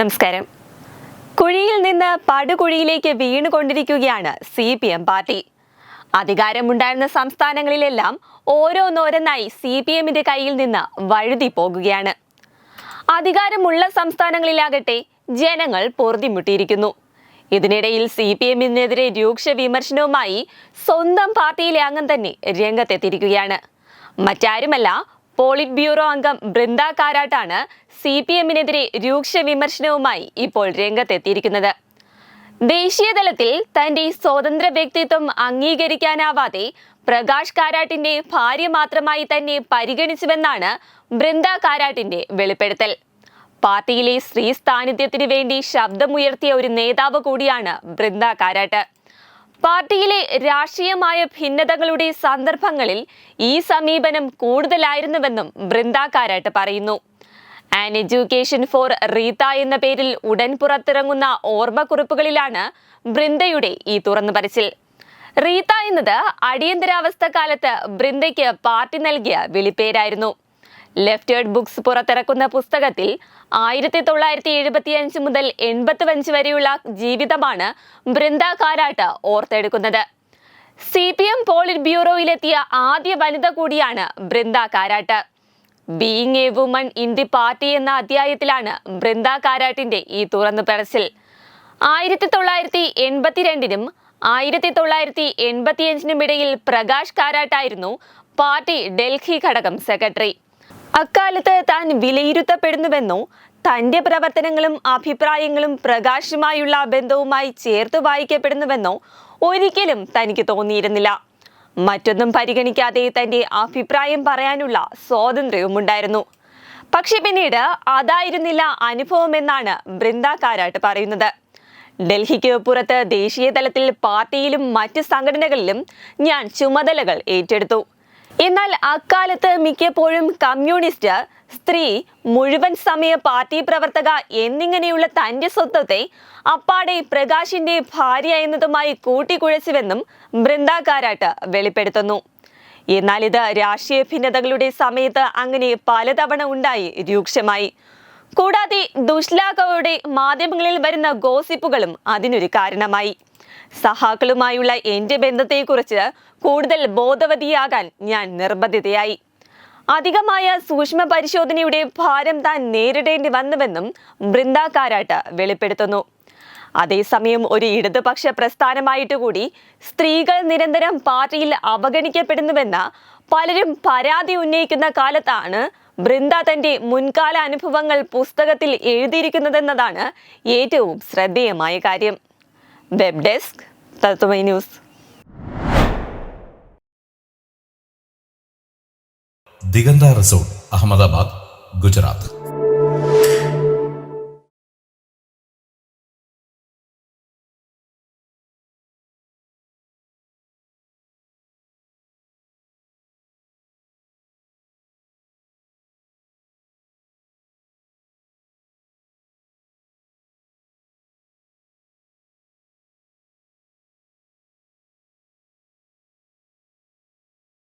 നമസ്കാരം. കുഴിയിൽ നിന്ന് പടുകുഴിയിലേക്ക് വീണുകൊണ്ടിരിക്കുകയാണ് സി പി എം പാർട്ടി. അധികാരമുണ്ടായിരുന്ന സംസ്ഥാനങ്ങളിലെല്ലാം ഓരോന്നോരോന്നായി സി പി എമ്മിന്റെ കയ്യിൽ നിന്ന് വഴുതി പോകുകയാണ്. അധികാരമുള്ള സംസ്ഥാനങ്ങളിലാകട്ടെ ജനങ്ങൾ പൊറുതിമുട്ടിയിരിക്കുന്നു. ഇതിനിടയിൽ സി പി എമ്മിനെതിരെ രൂക്ഷ വിമർശനവുമായി സ്വന്തം പാർട്ടിയിലെ അംഗം തന്നെ രംഗത്തെത്തിയിരിക്കുകയാണ്. മറ്റാരുമല്ല പോളിറ്റ് ബ്യൂറോ അംഗം ബൃന്ദ കാരാട്ടാണ് സി പി എമ്മിനെതിരെ രൂക്ഷ വിമർശനവുമായി ഇപ്പോൾ രംഗത്തെത്തിയിരിക്കുന്നത്. ദേശീയതലത്തിൽ തന്റെ സ്വതന്ത്ര വ്യക്തിത്വം അംഗീകരിക്കാനാവാതെ പ്രകാശ് കാരാട്ടിന്റെ ഭാര്യ മാത്രമായി തന്നെ പരിഗണിച്ചുവെന്നാണ് ബൃന്ദ കാരാട്ടിന്റെ വെളിപ്പെടുത്തൽ. പാർട്ടിയിലെ സ്ത്രീ സ്ഥാനിധ്യത്തിന് വേണ്ടി ശബ്ദമുയർത്തിയ ഒരു നേതാവ് കൂടിയാണ് ബൃന്ദ കാരാട്ട്. പാർട്ടിയിലെ രാഷ്ട്രീയമായ ഭിന്നതകളുടെ സന്ദർഭങ്ങളിൽ ഈ സമീപനം കൂടുതലായിരുന്നുവെന്നും ബൃന്ദാക്കാരായിട്ട് പറയുന്നു. ആൻ എഡ്യൂക്കേഷൻ ഫോർ റീത്ത എന്ന പേരിൽ ഉടൻ പുറത്തിറങ്ങുന്ന ഓർമ്മക്കുറിപ്പുകളിലാണ് ബൃന്ദയുടെ ഈ തുറന്നു പറച്ചിൽ റീത്ത എന്നത് അടിയന്തരാവസ്ഥ കാലത്ത് ബൃന്ദയ്ക്ക് പാർട്ടി നൽകിയ വിളിപ്പേരായിരുന്നു. ലെഫ്റ്റേർഡ് ബുക്സ് പുറത്തിറക്കുന്ന പുസ്തകത്തിൽ ആയിരത്തി തൊള്ളായിരത്തി എഴുപത്തി അഞ്ച് മുതൽ എൺപത്തി അഞ്ച് വരെയുള്ള ജീവിതമാണ് ബൃന്ദ കാരാട്ട് ഓർത്തെടുക്കുന്നത്. സി പി എം പോളിറ്റ് ബ്യൂറോയിലെത്തിയ ആദ്യ വനിത കൂടിയാണ് Brinda Karat. Being a woman in the party എന്ന അധ്യായത്തിലാണ് ബൃന്ദ കാരാട്ടിന്റെ ഈ തുറന്നു പറച്ചിൽ ആയിരത്തി തൊള്ളായിരത്തി എൺപത്തിരണ്ടിനും ആയിരത്തി തൊള്ളായിരത്തി എൺപത്തിയഞ്ചിനും ഇടയിൽ പ്രകാശ് കാരാട്ടായിരുന്നു പാർട്ടി ഡൽഹി ഘടകം സെക്രട്ടറി. അക്കാലത്ത് താൻ വിലയിരുത്തപ്പെടുന്നുവെന്നോ തന്റെ പ്രവർത്തനങ്ങളും അഭിപ്രായങ്ങളും പ്രകാശുമായുള്ള ബന്ധവുമായി ചേർത്ത് വായിക്കപ്പെടുന്നുവെന്നോ ഒരിക്കലും തനിക്ക് തോന്നിയിരുന്നില്ല. മറ്റൊന്നും പരിഗണിക്കാതെ തന്റെ അഭിപ്രായം പറയാനുള്ള സ്വാതന്ത്ര്യവും ഉണ്ടായിരുന്നു പക്ഷെ പിന്നീട് അതായിരുന്നില്ല അനുഭവമെന്നാണ് ബൃന്ദ കാരാട്ട് പറയുന്നത്. ഡൽഹിക്ക് പുറത്ത് ദേശീയ തലത്തിൽ പാർട്ടിയിലും മറ്റ് സംഘടനകളിലും ഞാൻ ചുമതലകൾ ഏറ്റെടുത്തു. എന്നാൽ അക്കാലത്ത് മിക്കപ്പോഴും കമ്മ്യൂണിസ്റ്റ് സ്ത്രീ മുഴുവൻ സമയ പാർട്ടി പ്രവർത്തക എന്നിങ്ങനെയുള്ള തന്റെ സ്വത്വത്തെ അപ്പാടെ പ്രകാശിന്റെ ഭാര്യ എന്നതുമായി കൂട്ടിക്കുഴച്ചുവെന്നും ബൃന്ദ കാരാട്ട് വെളിപ്പെടുത്തുന്നു. എന്നാൽ ഇത് രാഷ്ട്രീയ ഭിന്നതകളുടെ സമയത്ത് അങ്ങനെ പലതവണ ഉണ്ടായി രൂക്ഷമായി. കൂടാതെ ദുഷ്ലാഖയുടെ മാധ്യമങ്ങളിൽ വരുന്ന ഗോസിപ്പുകളും അതിനൊരു കാരണമായി. സഹാക്കളുമായുള്ള എന്റെ ബന്ധത്തെക്കുറിച്ച് കൂടുതൽ ബോധവതിയാകാൻ ഞാൻ നിർബന്ധിതയായി. അധികമായ സൂക്ഷ്മ പരിശോധനയുടെ ഭാരം താൻ നേരിടേണ്ടി വന്നുവെന്നും ബൃന്ദ കാരാട്ട് വെളിപ്പെടുത്തുന്നു. അതേസമയം ഒരു ഇടതുപക്ഷ പ്രസ്ഥാനമായിട്ട് കൂടി സ്ത്രീകൾ നിരന്തരം പാർട്ടിയിൽ അവഗണിക്കപ്പെടുന്നുവെന്ന പലരും പരാതി ഉന്നയിക്കുന്ന കാലത്താണ് ബൃന്ദ തന്റെ മുൻകാല അനുഭവങ്ങൾ പുസ്തകത്തിൽ എഴുതിയിരിക്കുന്നതെന്നതാണ് ഏറ്റവും ശ്രദ്ധേയമായ കാര്യം. വെബ് ഡെസ്ക് തത്വമൈ ന്യൂസ് ദിഗന്ത റിസോർട്ട് അഹമ്മദാബാദ് ഗുജറാത്ത്